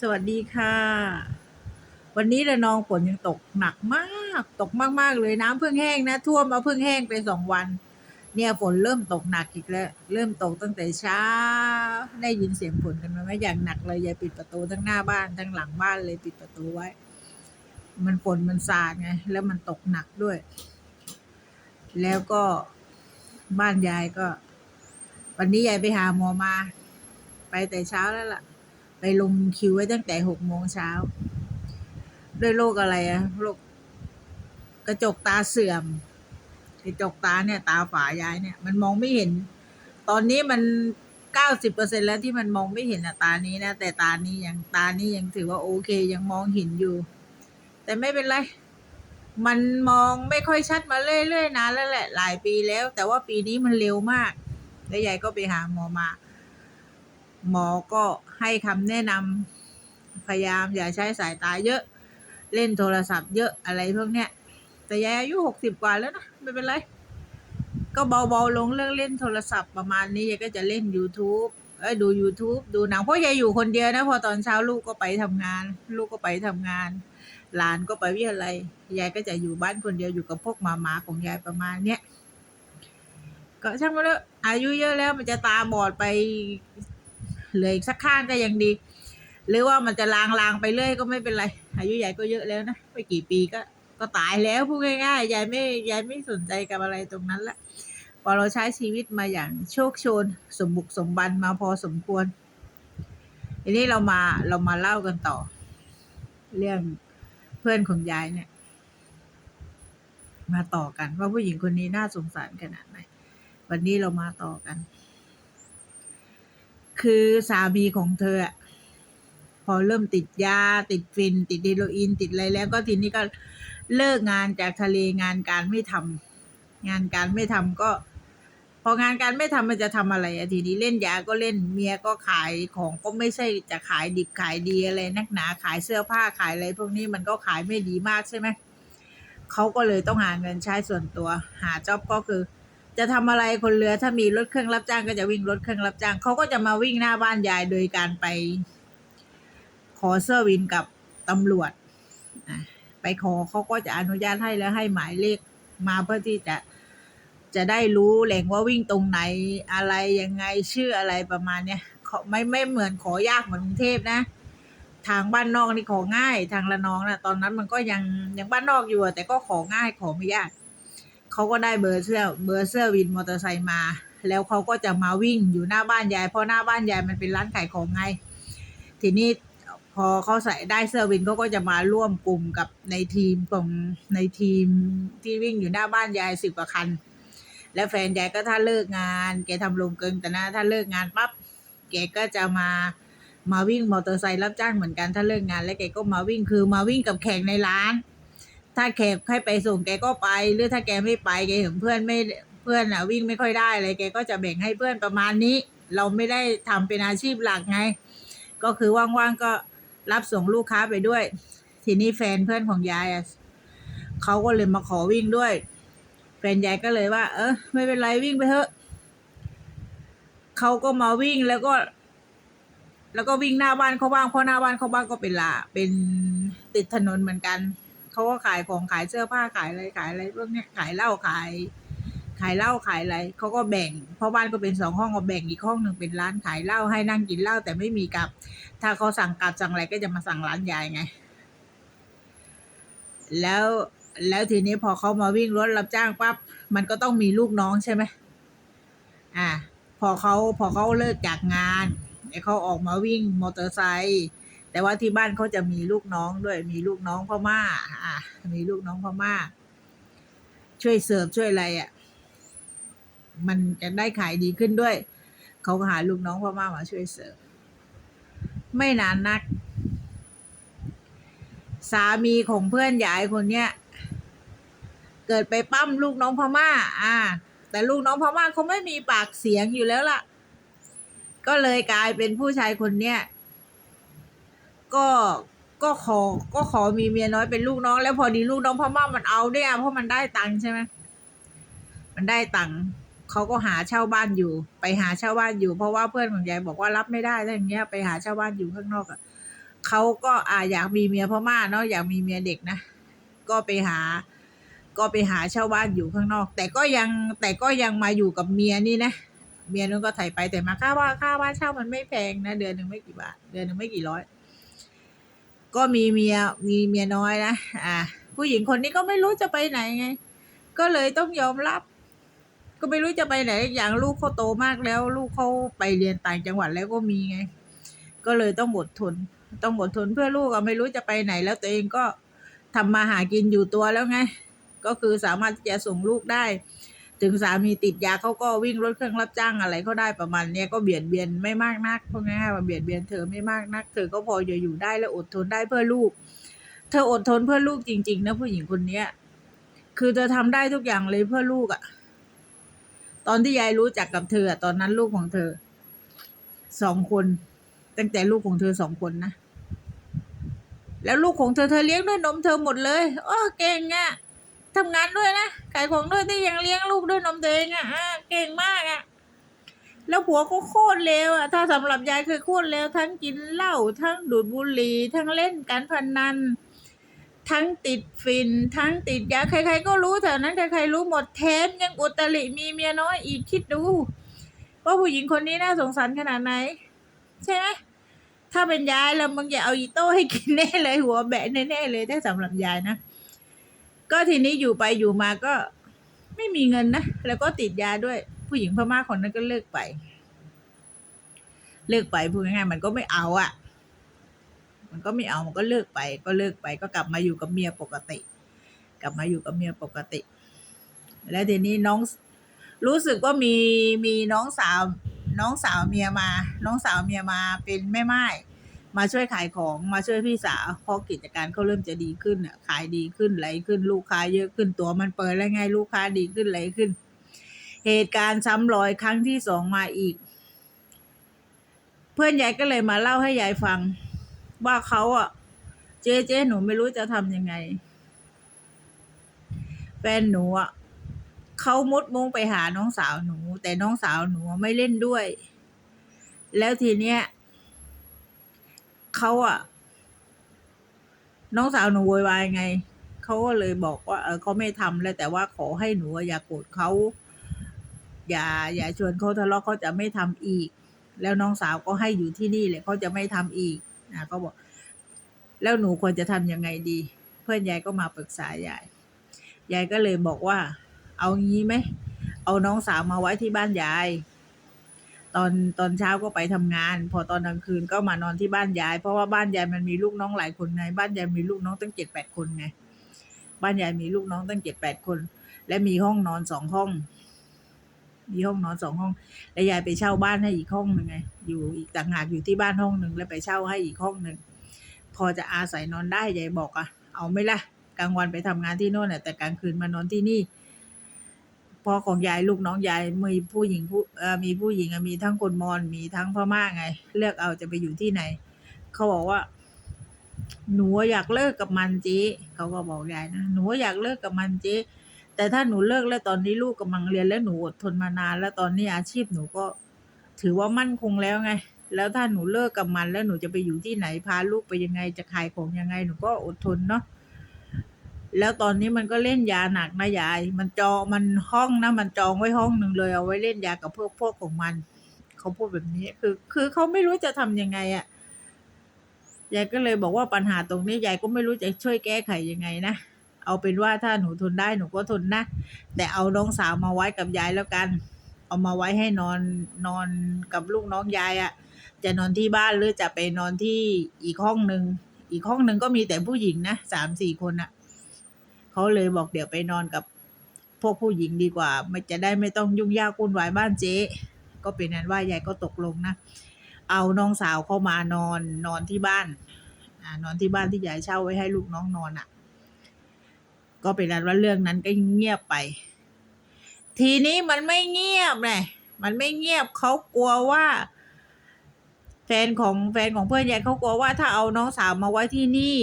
สวัสดีค่ะ วันนี้ระนองฝนยังตกหนักมาก ตกมากๆเลยน้ำเพิ่งแห้งนะ ท่วมมาเพิ่งแห้งไปสองวัน เนี่ยฝนเริ่มตกหนักอีกแล้ว เริ่มตกตั้งแต่เช้า ได้ยินเสียงฝนกันไหมอย่างหนักเลยอย่าปิดประตูทั้งหน้าบ้านทั้งหลังบ้านเลยปิดประตูไว้ มันฝนมันสาดไงแล้วมันตกหนักด้วย แล้วก็บ้านยายก็ วันนี้ยายไปหาหมอมา ไปแต่เช้าแล้วล่ะ ไปลงคิวไว้ตั้งแต่หกโมงเช้า ด้วยโรคอะไรอะโรคกระจกตาเสื่อมกระจกตาเนี่ย ตาฝายายเนี่ย มันมองไม่เห็น ตอนนี้มันเก้าสิบเปอร์เซ็นแล้วที่มันมองไม่เห็นอะตานี้นะแต่ตานี้ยังตานี้ยังถือว่าโอเค ยังมองเห็นอยู่ แต่ไม่เป็นไรมันมองไม่ค่อยชัดมาเรื่อยๆนานแล้วแหละ หลายปีแล้ว แต่ว่าปีนี้มันเร็วมากแล้วยายก็ไปหาหมอมา หมอก็ให้คำแนะนำพยายามอย่าใช้สายตาเยอะ เล่นโทรศัพท์เยอะอะไรพวกเนี้ย แต่ยายอายุหกสิบกว่าแล้วนะไม่เป็นไร ก็เบาๆลงเรื่องเล่นโทรศัพท์ประมาณนี้ยายก็จะเล่น YouTube เอ้ยดู YouTube ดูหนังเพราะยายอยู่คนเดียวนะ พอตอนเช้าลูกก็ไปทำงาน ลูกก็ไปทำงาน หลานก็ไปวิทยาลัยยายก็จะอยู่บ้านคนเดียวอยู่กับพวกหมาหมาของยายประมาณเนี้ยก็ช่างมันเถอะอายุเยอะแล้วมันจะตาบอดไป เหลืออีกสักข้างก็ยังดี หรือว่ามันจะลางลางๆไปเรื่อยก็ไม่เป็นไร อายุยายก็เยอะแล้วนะไม่กี่ปีก็ก็ตายแล้วพูดง่ายๆยายไม่ยายไม่สนใจกับอะไรตรงนั้นละพอเราใช้ชีวิตมาอย่างโชคโชน สมบุกสมบันมาพอสมควรทีนี้เรามาเรามาเล่ากันต่อ เรื่องเพื่อนของยายเนี่ย มาต่อกันว่าผู้หญิงคนนี้น่าสงสารขนาดไหนวันนี้เรามาต่อกัน คือสามีของเธออะพอเริ่มติดยา ติดฟิน ติดเฮโรอีน ติดอะไรแล้ว ก็ทีนี้ก็เลิกงานจากทะเลงานการไม่ทำงานการไม่ทำก็ พองานการไม่ทำมันจะทำอะไรอะทีนี้เล่นยาก็เล่นเมียก็ขายของก็ไม่ใช่จะขายดิบขายดีอะไรนักหนาขายเสื้อผ้าขายอะไรพวกนี้มันก็ขายไม่ดีมากใช่ไหมเขาก็เลยต้องหาเงินใช้ส่วนตัว หาจ็อบก็คือ จะทำอะไรคนเรือถ้ามีรถเครื่องรับจ้างก็จะวิ่งรถเครื่องรับจ้างเขาก็จะมาวิ่งหน้าบ้านยายโดยการไป ขอเซอร์วินกับตำรวจไปขอเขาก็จะอนุญาตให้แล้วให้หมายเลขมาเพื่อที่จะจะได้รู้แหล่งว่าวิ่งตรงไหนอะไรยังไงชื่ออะไรประมาณเนี้ยเขาไม่ไม่เหมือนขอยากเหมือนกรุงเทพนะ ทางบ้านนอกนี่ของ่ายทางละนองนะตอนนั้นมันก็ยังยังบ้านนอกอยู่แต่ก็ของ่ายขอไม่ยาก เขาก็ได้เบอร์เสื้อเบอร์เสื้อวินมอเตอร์ไซค์มา แล้วเขาก็จะมาวิ่งอยู่หน้าบ้านยาย เพราะหน้าบ้านยายมันเป็นร้านขายของไง ทีนี้พอเขาใส่ได้เสื้อวินเขาก็จะมาร่วมกลุ่มกับในทีมของในทีมที่วิ่งอยู่หน้าบ้านยายสิบกว่าคัน แล้วแฟนยายก็ถ้าเลิกงาน แกทำโรงเกิงแต่นะถ้าเลิกงานปั๊บแกก็จะมามาวิ่งมอเตอร์ไซค์รับจ้างเหมือนกันถ้าเลิกงาน แล้วแกก็มาวิ่งคือมาวิ่งกับแขกในร้าน ถ้าแขกให้ไปส่งแกก็ไป หรือถ้าแกไม่ไปแกเห็นเพื่อนไม่เพื่อนอะวิ่งไม่ค่อยได้เลยแกก็จะแบ่งให้เพื่อนประมาณนี้ เราไม่ได้ทำเป็นอาชีพหลักไง ก็คือว่างๆก็รับส่งลูกค้าไปด้วย ทีนี้แฟนเพื่อนของยายอะเขาก็เลยมาขอวิ่งด้วย แฟนยายก็เลยว่า เออไม่เป็นไรวิ่งไปเถอะเขาก็มาวิ่งแล้วก็ แล้วก็วิ่งหน้าบ้านเขาบ้างเพราะหน้าบ้านเขาบ้างก็เป็นละเป็นติดถนนเหมือนกัน เขาก็ขายของขายเสื้อผ้าขายอะไรขายอะไรพวกเนี้ยขายเหล้าขาย ขายเหล้าขายอะไรเขาก็แบ่งเพราะบ้านก็เป็นสองห้องก็แบ่งอีกห้องหนึ่งเป็นร้านขายเหล้าให้นั่งกินเหล้าแต่ไม่มีกับ ถ้าเขาสั่งกลับสั่งอะไรก็จะมาสั่งร้านยายไง แล้วแล้วทีนี้พอเขามาวิ่งรถรับจ้างปั๊บมันก็ต้องมีลูกน้องใช่ไหมอ่าพอเขาพอเขาเลิกจากงานไอ้เขาออกมาวิ่งมอเตอร์ไซค์ แต่ว่าที่บ้านเขาจะมีลูกน้องด้วย มีลูกน้องพ่อม่าอ่ามีลูกน้องพ่อม่า ช่วยเสิร์ฟช่วยอะไรอะ มันจะได้ขายดีขึ้นด้วย เขาก็หาลูกน้องพ่อม่ามาช่วยเสิร์ฟ ไม่นานนัก สามีของเพื่อนยายคนเนี้ยเกิดไปปั้มลูกน้องพม่า อ่า แต่ลูกน้องพม่าเขาไม่มีปากเสียงอยู่แล้วล่ะ ก็เลยกลายเป็นผู้ชายคนเนี้ย ก็ก็ขอก็ขอมีเมียน้อยเป็นลูกน้อง แล้วพอดีลูกน้องพ่อม่ามันเอาเนี่ยเพราะมันได้ตังค์ใช่ไหมมันได้ตังค์เขาก็หาเช่าบ้านอยู่ ไปหาเช่าบ้านอยู่ เพราะว่าเพื่อนของยายบอกว่ารับไม่ได้ถ้าอย่างเงี้ยไปหาเช่าบ้านอยู่ข้างนอกอะเขาก็อ่าอยากมีเมียพ่อม่าเนาะอยากมีเมียเด็กนะก็ไปหา ก็ไปหาเช่าบ้านอยู่ข้างนอก แต่ก็ยังแต่ก็ยังมาอยู่กับเมียนี่นะเมียนู้นก็ไถ่ายไปแต่มาค่าว่าค่าบ้านเช่ามันไม่แพงนะ เดือนหนึ่งไม่กี่บาท เดือนหนึ่งไม่กี่ร้อย ก็มีเมียมีเมียน้อยนะอ่าผู้หญิงคนนี้ก็ไม่รู้จะไปไหนไง ก็เลยต้องยอมรับ ก็ไม่รู้จะไปไหน อย่างลูกเขาโตมากแล้ว ลูกเขาไปเรียนต่างจังหวัดแล้วก็มีไง ก็เลยต้องอดทน ต้องอดทนเพื่อลูกอะไม่รู้จะไปไหน แล้วตัวเองก็ทำมาหากินอยู่ตัวแล้วไง ก็คือสามารถที่จะส่งลูกได้ ถึงสามีติดยาเขาก็วิ่งรถเครื่องรับจ้างอะไรเขาได้ประมาณเนี้ยก็เบียดเบียนไม่มากนักเพราะง่ายๆว่าเบียดเบียนเธอไม่มากนัก เธอก็พอจะอยู่ได้และอดทนได้เพื่อลูก เธออดทนเพื่อลูกจริง ๆ นะผู้หญิงคนเนี้ย คือเธอทำได้ทุกอย่างเลยเพื่อลูกอะตอนที่ยายรู้จักกับเธออะตอนนั้นลูกของเธอสองคน ตั้งแต่ลูกของเธอสองคนนะแล้วลูกของเธอเธอเลี้ยงด้วยนมเธอหมดเลยโอ้เก่งอะ ทำงานด้วยนะขายของด้วยที่ยังเลี้ยงลูกด้วยนมตัวเองอะ่ะเก่งมากอะแล้วผัวก็โคตรเลวอะถ้าสำหรับยายคือโคตรเลวทั้งกินเหล้าทั้งดูดบุหรี่ทั้งเล่นการพนัน ทั้งติดฟิน ทั้งติดยาใคร ๆ ก็รู้แถวนั้นใครๆรู้หมดแถมยังอุตริมีเมียน้อยอีกคิดดู ว่าผู้หญิงคนนี้น่าสงสารขนาดไหน ใช่ไหมถ้าเป็นยายแล้วมึงอย่าเอาอีโต้ให้กินแน่เลยหัวแบะแน่ๆเลยถ้าสำหรับยายนะ ก็ทีนี้อยู่ไปอยู่มาก็ไม่มีเงินนะ แล้วก็ติดยาด้วย ผู้หญิงพม่าคนนั้นก็เลิกไป เลิกไปพูดง่ายๆมันก็ไม่เอาอะ่ะ มันก็ไม่เอามันก็เลิกไป ก็เลิกไป ก็กลับมาอยู่กับเมียปกติ กลับมาอยู่กับเมียปกติ แล้วทีนี้น้องรู้สึกว่ามีมีน้องสาว น้องสาวเมียมา น้องสาวเมียมาเป็นแม่ไม้ มาช่วยขายของมาช่วยพี่สาวเพราะกิจการเขาเริ่มจะดีขึ้นอะขายดีขึ้นไหลขึ้นลูกค้าเยอะขึ้นตัวมันเปิดแล้วไงลูกค้าดีขึ้นไหลขึ้น เหตุการณ์ซ้ำรอยครั้งที่สองมาอีก เพื่อนยายก็เลยมาเล่าให้ยายฟัง ว่าเขาอะ เจ๊เจ๊หนูไม่รู้จะทำยังไง แฟนหนูอะเขามุดมุ้งไปหาน้องสาวหนู แต่น้องสาวหนูไม่เล่นด้วย แล้วทีเนี้ย เขาอะน้องสาวหนูโวยวายไงเขาก็เลยบอกว่าเออเขาไม่ทำแล้ว แต่ว่าขอให้หนูอย่าโกรธเขาอย่า อย่าชวนเขาทะเลาะเขาจะไม่ทำอีก แล้วน้องสาวก็ให้อยู่ที่นี่เลยเขาจะไม่ทำอีกนะเขาบอก แล้วหนูควรจะทำยังไงดี เพื่อนยายก็มาปรึกษายายยายก็เลยบอกว่า เอางี้ไหมเอาน้องสาวมาไว้ที่บ้านยาย ตอนตอนเช้าก็ไปทำงาน พอตอนกลางคืนก็มานอนที่บ้านยาย เพราะว่าบ้านยายมันมีลูกน้องหลายคนไงบ้านยายมีลูกน้องตั้งเจ็ดแปดคนไงบ้านยายมีลูกน้องตั้งเจ็ดแปดคน และมีห้องนอนสองห้อง มีห้องนอนสองห้อง แล้วยายไปเช่าบ้านให้อีกห้องหนึ่งไงอยู่อีกต่างหากอยู่ที่บ้านห้องหนึ่งแล้วไปเช่าให้อีกห้องหนึ่งพอจะอาศัยนอนได้ยายบอกอะเอาไม่ละกลางวันไปทำงานที่โน่นน่ะแต่กลางคืนมานอนที่นี่ พอของยายลูกน้องยายมีผู้หญิงผู้เออมีผู้หญิงมีทั้งคนมอญมีทั้งพม่าไง เลือกเอาจะไปอยู่ที่ไหน เขาบอกว่า หนูอยากเลิกกับมันจ๊เขาก็บอกยายนะหนูอยากเลิกกับมันจ๊แต่ถ้าหนูเลิกแล้วตอนนี้ลูกกำลังเรียนแล้วหนูอดทนมานานแล้วตอนนี้อาชีพหนูก็ ถือว่ามั่นคงแล้วไง แล้วถ้าหนูเลิกกับมันแล้วหนูจะไปอยู่ที่ไหนพาลูกไปยังไงจะขายของยังไงหนูก็อดทนเนาะ แล้วตอนนี้มันก็เล่นยาหนักนะยาย มันจองมันห้องนะ มันจองไว้ห้องหนึ่งเลยเอาไว้เล่นยากับพวกพวกของมัน เขาพูดแบบนี้ คือ คือเขาไม่รู้จะทำยังไงอะ่ะยายก็เลยบอกว่าปัญหาตรงนี้ยายก็ไม่รู้จะช่วยแก้ไขยังไงนะเอาเป็นว่าถ้าหนูทนได้หนูก็ทนนะ แต่เอาน้องสาวมาไว้กับยายแล้วกัน เอามาไว้ให้นอนนอนกับลูกน้องยายอะ่ะ จะนอนที่บ้านหรือจะไปนอนที่อีกห้องหนึ่งอีกห้องหนึ่งก็มีแต่ผู้หญิงนะสามสี่คนอะ่ะ เขาเลยบอกเดี๋ยวไปนอนกับพวกผู้หญิงดีกว่า ไม่จะได้ไม่ต้องยุ่งยากวุ่นวายบ้านเจ๊ ก็เป็นนั้นว่ายายก็ตกลงนะ เอาน้องสาวเข้ามานอนนอนที่บ้านอนอนที่บ้านที่ยายเช่าไว้ให้ลูกน้องนอนอะ่ะ ก็เป็นนั้นว่าเรื่องนั้นก็เงียบไป ทีนี้มันไม่เงียบเลยมันไม่เงียบเขากลัวว่าแฟนของแฟนของเพื่อนยายเขากลัวว่าถ้าเอาน้องสาวมาไว้ที่นี่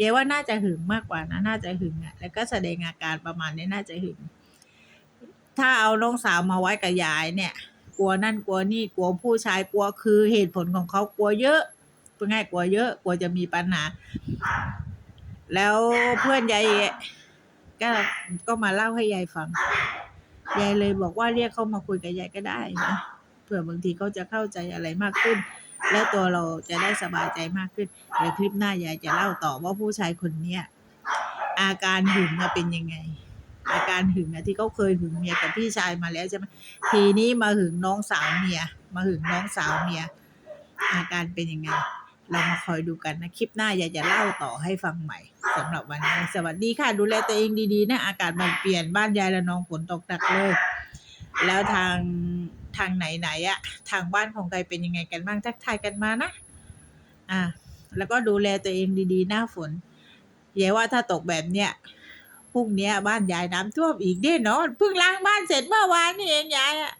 ยายว่าน่าจะหึงมากกว่านะน่าจะหึงอะแล้วก็แสดงอาการประมาณนี้น่าจะหึง ถ้าเอาน้องสาวมาไว้กับยายเนี่ย กลัวนั่นกลัวนี่กลัวผู้ชายกลัวคือเหตุผลของเขากลัวเยอะเพื่อง่ายกลัวเยอะกลัวจะมีปัญหา แล้วเพื่อนยายก็ก็มาเล่าให้ยายฟังยายเลยบอกว่าเรียกเขามาคุยกับยายก็ได้นะเผื่อบางทีเขาจะเข้าใจอะไรมากขึ้น และตัวเราจะได้สบายใจมากขึ้นเดี๋ยวคลิปหน้ายายจะเล่าต่อว่าผู้ชายคนเนี้ยอาการหึงเป็นยังไง อาการหึงอะที่เขาเคยหึงเมียกับพี่ชายมาแล้วใช่ไหมทีนี้มาหึงน้องสาวเมีย มาหึงน้องสาวเมีย อาการเป็นยังไง เรามาคอยดูกันนะคลิปหน้ายายจะเล่าต่อให้ฟังใหม่สำหรับวันนี้สวัสดีค่ะ ดูแลตัวเองดีๆนะอากาศมันเปลี่ยนบ้านยายและน้องฝนตกหนักเลย แล้วทาง ทางไหนๆอะทางบ้านของใครเป็นยังไงกันบ้างทักทายกันมานะ อ่า แล้วก็ดูแลตัวเองดีๆ หน้าฝนยายว่าถ้าตกแบบเนี้ยพรุ่งเนี้ยบ้านยายน้ำท่วมอีกแน่นอนเพิ่งล้างบ้านเสร็จเมื่อวานนี่เองยายอะ